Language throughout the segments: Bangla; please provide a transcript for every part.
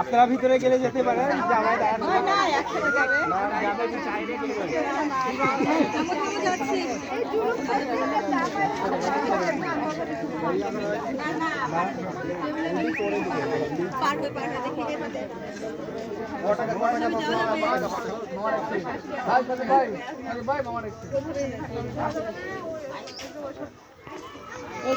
আপনারা ভিতরে গেলে যেতে পারেন জামাই দাঁড়ানো না, জামাই কি চাইলে গেলে পারে।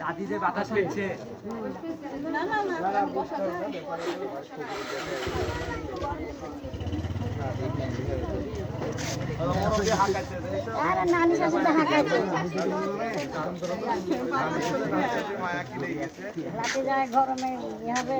দাদি যে বাতাস পেয়েছে আরে নানি শাশুড়ি হাঁকাইছে। রাতে যায় গরমে ইয়ে হবে।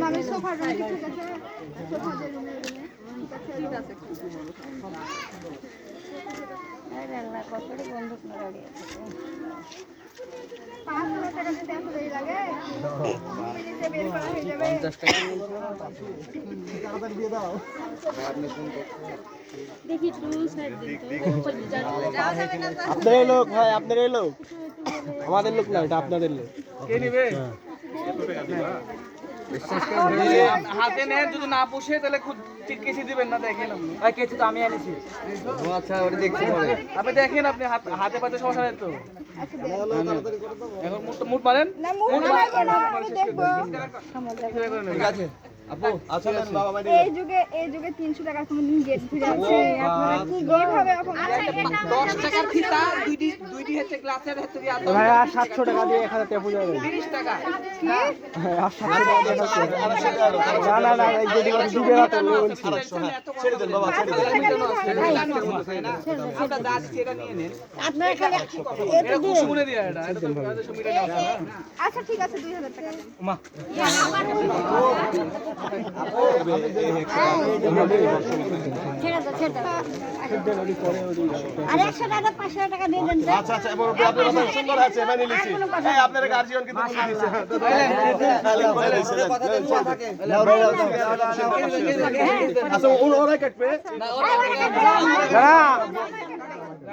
মামি সোফার রুমে ঠিক আছে সোফাদের রুমে ঠিক আছে কত বন্দুক লড়াই পাঁচ হাজার টাকা দিতে এত দেরি লাগে মিনিটে বের করা হয়ে যাবে দেখি টু সাইড আপনার লোক ভাই আপনার লোক। আমাদের লোক না এটা আপনাদের লোক। কে নিবে? হাতে নেন যদি না পুষে তাহলে খুব কেসি দিবেন না দেখেন আপনি। ভাই কিছু তো আমি এনেছি। আচ্ছা ওটা দেখছি আপনি দেখেন আপনি হাতে পাতে সমস্যা নেই তো। এখন মুট মুট মারেন। না মুখ লাগবে না আমি দেখব। ঠিক আছে। আপু আচ্ছা বাবা বাড়ি এই যুগে এই যুগে তিনশো টাকা কোনো গেট ফিরে আছে আপনারা কি কীভাবে এখন? দশ টাকার ফিতা দুইটি দুইটি হচ্ছে গ্লাসের হচ্ছে দিয়ে আদা ভাই আর সাতশো টাকা দিয়ে টাকা। হ্যাঁ, আর সাতশো টাকা না না না এই যদি করে দিবে না বলছি ছেড়ে দেন বাবা ছেড়ে দেন। আমরা যা এটা নিয়ে নেন। আপনার এখানে এটা কুসুমনে দিয়ে এটা এটা এটা তো মিলে নেওয়া আছে না আচ্ছা ঠিক আছে দুই হাজার টাকা। মা ছেড়ে আচ্ছা আচ্ছা আপনার মেনে গার্জিয়ান কিন্তু আচ্ছা ওরাই কাটবে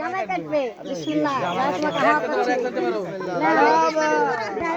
জামাই কাটবে বিসমিল্লাহ